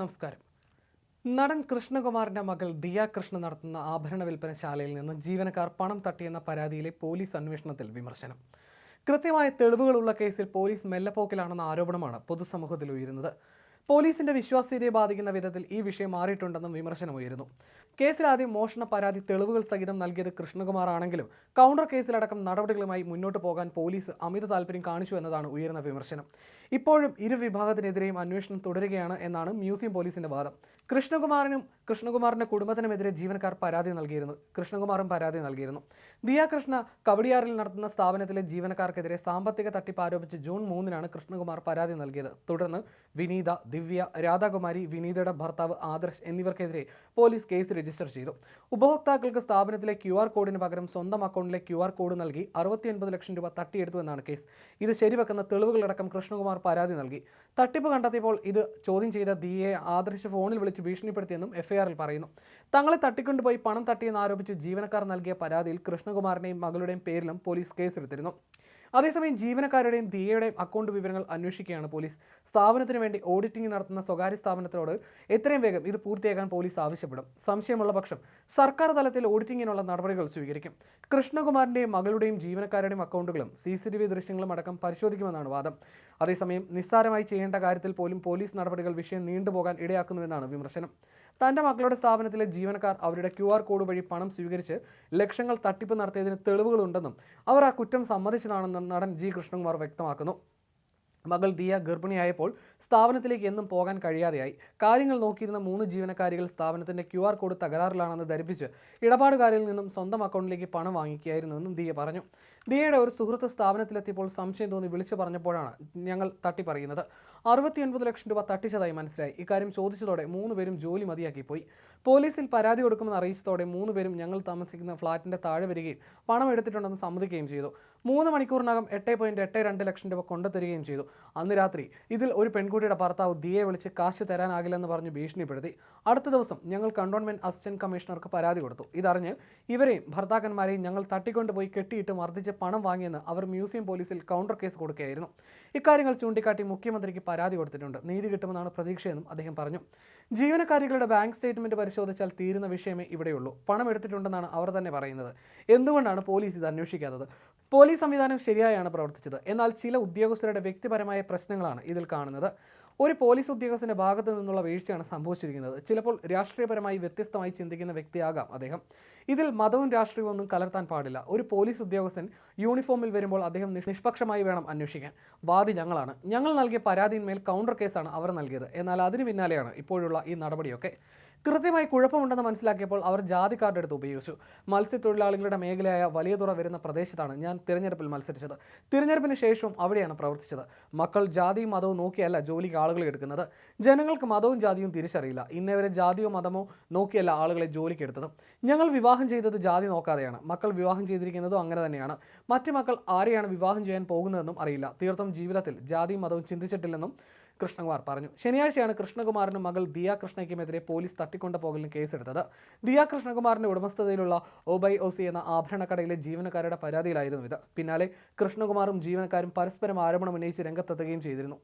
നമസ്കാരം. നടൻ കൃഷ്ണകുമാറിന്റെ മകൾ ദിയ കൃഷ്ണ നടത്തുന്ന ആഭരണ വിൽപ്പനശാലയിൽ നിന്ന് ജീവനക്കാർ പണം തട്ടിയെന്ന പരാതിയിലെ പോലീസ് അന്വേഷണത്തിൽ വിമർശനം. കൃത്യമായ തെളിവുകളുള്ള കേസിൽ പോലീസ് മെല്ലപ്പോക്കിലാണെന്ന ആരോപണമാണ് പൊതുസമൂഹത്തിൽ ഉയരുന്നത്. പോലീസിന്റെ വിശ്വാസ്യതയെ ബാധിക്കുന്ന വിധത്തിൽ ഈ വിഷയം മാറിയിട്ടുണ്ടെന്നും വിമർശനമുയരുന്നു കേസിൽ ആദ്യം മോഷണ പരാതി തെളിവുകൾ സഹിതം നൽകിയത് കൃഷ്ണകുമാർ ആണെങ്കിലും കൗണ്ടർ കേസിലടക്കം നടപടികളുമായി മുന്നോട്ട് പോകാൻ പോലീസ് അമിത താല്പര്യം കാണിച്ചു എന്നതാണ് ഉയർന്ന വിമർശനം. ഇപ്പോഴും ഇരു വിഭാഗത്തിനെതിരെയും അന്വേഷണം തുടരുകയാണ് എന്നാണ് മ്യൂസിയം പോലീസിന്റെ വാദം. കൃഷ്ണകുമാറിനും കൃഷ്ണകുമാറിന്റെ കുടുംബത്തിനുമെതിരെ ജീവനക്കാർ പരാതി നൽകിയിരുന്നു. കൃഷ്ണകുമാറും പരാതി നൽകിയിരുന്നു. ദിയ കൃഷ്ണ കവടിയാറിൽ നടത്തുന്ന സ്ഥാപനത്തിലെ ജീവനക്കാർക്കെതിരെ സാമ്പത്തിക തട്ടിപ്പ് ആരോപിച്ച് ജൂൺ മൂന്നിനാണ് കൃഷ്ണകുമാർ പരാതി നൽകിയത്. തുടർന്ന് വിനീത ദിവ്യ രാധാകുമാരി വിനീതയുടെ ഭർത്താവ് ആദർശ് എന്നിവർക്കെതിരെ പോലീസ് കേസ് രജിസ്റ്റർ ചെയ്തു. ഉപഭോക്താക്കൾക്ക് സ്ഥാപനത്തിലെ ക്യു ആർ കോഡിന് പകരം സ്വന്തം അക്കൗണ്ടിലെ ക്യു ആർ കോഡ് നൽകി അറുപത്തിയൊൻപത് ലക്ഷം രൂപ തട്ടിയെടുത്തു എന്നാണ് കേസ്. ഇത് ശരിവെക്കുന്ന തെളിവുകളടക്കം കൃഷ്ണകുമാർ പരാതി നൽകി. തട്ടിപ്പ് കണ്ടെത്തിയപ്പോൾ ഇത് ചോദ്യം ചെയ്ത ദിയെ ആദർശ് ഫോണിൽ വിളിച്ച് ഭീഷണിപ്പെടുത്തിയെന്നും എഫ്ഐആറിൽ പറയുന്നു. തങ്ങളെ തട്ടിക്കൊണ്ടുപോയി പണം തട്ടിയെന്ന് ആരോപിച്ച് ജീവനക്കാർ നൽകിയ പരാതിയിൽ കൃഷ്ണകുമാറിനെയും മകളുടെയും പേരിലും പോലീസ് കേസെടുത്തിരുന്നു. അതേസമയം ജീവനക്കാരുടെയും ദിയയുടെയും അക്കൗണ്ട് വിവരങ്ങൾ അന്വേഷിക്കുകയാണ് പോലീസ്. സ്ഥാപനത്തിന് വേണ്ടി ഓഡിറ്റിംഗ് നടത്തുന്ന സ്വകാര്യ സ്ഥാപനത്തോട് എത്രയും വേഗം ഇത് പൂർത്തിയാക്കാൻ പോലീസ് ആവശ്യപ്പെടും. സംശയമുള്ള പക്ഷം സർക്കാർ തലത്തിൽ ഓഡിറ്റിങ്ങിനുള്ള നടപടികൾ സ്വീകരിക്കും. കൃഷ്ണകുമാറിന്റെയും മകളുടെയും ജീവനക്കാരുടെയും അക്കൗണ്ടുകളും സി സി ടി വി ദൃശ്യങ്ങളും അടക്കം പരിശോധിക്കുമെന്നാണ് വാദം. അതേസമയം നിസ്സാരമായി ചെയ്യേണ്ട കാര്യത്തിൽ പോലും പോലീസ് നടപടികൾ വിഷയം നീണ്ടുപോകാൻ ഇടയാക്കുന്നുവെന്നാണ് വിമർശനം. തന്റെ മക്കളുടെ സ്ഥാപനത്തിലെ ജീവനക്കാർ അവരുടെ ക്യു ആർ കോഡ് വഴി പണം സ്വീകരിച്ച് ലക്ഷങ്ങൾ തട്ടിപ്പ് നടത്തിയതിന് തെളിവുകളുണ്ടെന്നും അവർ ആ കുറ്റം സമ്മതിച്ചതാണെന്നും നടൻ ജി കൃഷ്ണകുമാർ വ്യക്തമാക്കുന്നു. മകൾ ദിയ ഗർഭിണിയായപ്പോൾ സ്ഥാപനത്തിലേക്ക് എന്നും പോകാൻ കഴിയാതെയായി. കാര്യങ്ങൾ നോക്കിയിരുന്ന മൂന്ന് ജീവനക്കാരികൾ സ്ഥാപനത്തിന്റെ ക്യു ആർ കോഡ് തകരാറിലാണെന്ന് ധരിപ്പിച്ച് ഇടപാടുകാരിൽ നിന്നും സ്വന്തം അക്കൗണ്ടിലേക്ക് പണം വാങ്ങിക്കുകയായിരുന്നുവെന്നും ദിയ പറഞ്ഞു. ദിയയുടെ ഒരു സുഹൃത്ത് സ്ഥാപനത്തിലെത്തിയപ്പോൾ സംശയം തോന്നി വിളിച്ചു പറഞ്ഞപ്പോഴാണ് ഞങ്ങൾ തട്ടിപ്പറയുന്നത്. അറുപത്തിയൊൻപത് ലക്ഷം രൂപ തട്ടിച്ചതായി മനസ്സിലായി. ഇക്കാര്യം ചോദിച്ചതോടെ മൂന്ന് പേരും ജോലി മതിയാക്കി പോയി പോലീസിൽ പരാതി കൊടുക്കുമെന്ന് അറിയിച്ചതോടെ മൂന്ന് പേരും ഞങ്ങൾ താമസിക്കുന്ന ഫ്ളാറ്റിന്റെ താഴെ വരികയും പണം എടുത്തിട്ടുണ്ടെന്ന് സമ്മതിക്കുകയും ചെയ്തു. മൂന്ന് മണിക്കൂറിനകം എട്ട് പോയിന്റ് എട്ട് രണ്ട് ലക്ഷം രൂപ കൊണ്ടുതരികയും ചെയ്തു. അന്ന് രാത്രി ഇതിൽ ഒരു പെൺകുട്ടിയുടെ ഭർത്താവ് ദിയെ വിളിച്ച് കാശ് തരാനാകില്ലെന്ന് പറഞ്ഞ് ഭീഷണിപ്പെടുത്തി. അടുത്ത ദിവസം ഞങ്ങൾ കണ്ടോൺമെന്റ് അസിസ്റ്റന്റ് കമ്മീഷണർക്ക് പരാതി കൊടുത്തു. ഇതറിഞ്ഞ് ഇവരെയും ഭർത്താക്കന്മാരെയും ഞങ്ങൾ തട്ടിക്കൊണ്ടുപോയി കെട്ടിയിട്ട് മർദ്ദിച്ച് പണം വാങ്ങിയെന്ന് അവർ മ്യൂസിയം പോലീസിൽ കൗണ്ടർ കേസ് കൊടുക്കുകയായിരുന്നു. ഇക്കാര്യങ്ങൾ ചൂണ്ടിക്കാട്ടി മുഖ്യമന്ത്രിക്ക് പരാതി കൊടുത്തിട്ടുണ്ട്. നീതി കിട്ടുമെന്നാണ് പ്രതീക്ഷയെന്നും അദ്ദേഹം പറഞ്ഞു. ജീവനക്കാരികളുടെ ബാങ്ക് സ്റ്റേറ്റ്മെന്റ് പരിശോധിച്ചാൽ തീരുന്ന വിഷയമേ ഇവിടെയുള്ളൂ. പണം എടുത്തിട്ടുണ്ടെന്നാണ് അവർ തന്നെ പറയുന്നത്. എന്തുകൊണ്ടാണ് പോലീസ് ഇത് അന്വേഷിക്കാത്തത്? പോലീസ് സംവിധാനം ശരിയായാണ് പ്രവർത്തിച്ചത്. എന്നാൽ ചില ഉദ്യോഗസ്ഥരുടെ വ്യക്തിപരമായ പ്രശ്നങ്ങളാണ് ഇതിൽ കാണുന്നത്. ഒരു പോലീസ് ഉദ്യോഗസ്ഥന്റെ ഭാഗത്തു നിന്നുള്ള വീഴ്ചയാണ് സംഭവിച്ചിരിക്കുന്നത്. ചിലപ്പോൾ രാഷ്ട്രീയപരമായി വ്യത്യസ്തമായി ചിന്തിക്കുന്ന വ്യക്തിയാകാം അദ്ദേഹം. ഇതിൽ മതവും രാഷ്ട്രീയവും ഒന്നും കലർത്താൻ പാടില്ല. ഒരു പോലീസ് ഉദ്യോഗസ്ഥൻ യൂണിഫോമിൽ വരുമ്പോൾ അദ്ദേഹം നിഷ്പക്ഷമായി വേണം അന്വേഷിക്കാൻ. വാദി ഞങ്ങളാണ്. ഞങ്ങൾ നൽകിയ പരാതിയിന്മേൽ കൗണ്ടർ കേസാണ് അവർ നൽകിയത്. എന്നാൽ അതിന് പിന്നാലെയാണ് ഇപ്പോഴുള്ള ഈ നടപടിയൊക്കെ. കൃത്യമായി കുഴപ്പമുണ്ടെന്ന് മനസ്സിലാക്കിയപ്പോൾ അവർ ജാതി കാർഡ് എടുത്ത് ഉപയോഗിച്ചു. മത്സ്യത്തൊഴിലാളികളുടെ മേഖലയായ വലിയ തുറ വരുന്ന പ്രദേശത്താണ് ഞാൻ തിരഞ്ഞെടുപ്പിൽ മത്സരിച്ചത്. തിരഞ്ഞെടുപ്പിന് ശേഷവും അവിടെയാണ് പ്രവർത്തിച്ചത്. മക്കൾ ജാതിയും മതവും നോക്കിയല്ല ജോലിക്ക് ആളുകളെ എടുക്കുന്നത്. ജനങ്ങൾക്ക് മതവും ജാതിയും തിരിച്ചറിയില്ല. ഇന്നേവരെ ജാതിയോ മതമോ നോക്കിയല്ല ആളുകളെ ജോലിക്ക് എടുത്തത്. ഞങ്ങൾ വിവാഹം ചെയ്തത് ജാതി നോക്കാതെയാണ്. മക്കൾ വിവാഹം ചെയ്തിരിക്കുന്നതും അങ്ങനെ തന്നെയാണ്. മറ്റു മക്കൾ ആരെയാണ് വിവാഹം ചെയ്യാൻ പോകുന്നതെന്നും അറിയില്ല. തീർത്തും ജീവിതത്തിൽ ജാതിയും മതവും ചിന്തിച്ചിട്ടില്ലെന്നും കൃഷ്ണകുമാർ പറഞ്ഞു. ശനിയാഴ്ചയാണ് കൃഷ്ണകുമാറിനും മകൾ ദിയ കൃഷ്ണയ്ക്കുമെതിരെ പോലീസ് തട്ടിക്കൊണ്ട പോകലിന് കേസെടുത്തത്. ദിയ കൃഷ്ണകുമാറിന്റെ ഉടമസ്ഥതയിലുള്ള ഒബൈ ഒസി എന്ന ആഭരണക്കടയിലെ ജീവനക്കാരുടെ പരാതിയിലായിരുന്നു ഇത്. പിന്നാലെ കൃഷ്ണകുമാറും ജീവനക്കാരും പരസ്പരം ആരോപണം ഉന്നയിച്ച് രംഗത്തെത്തുകയും ചെയ്തിരുന്നു.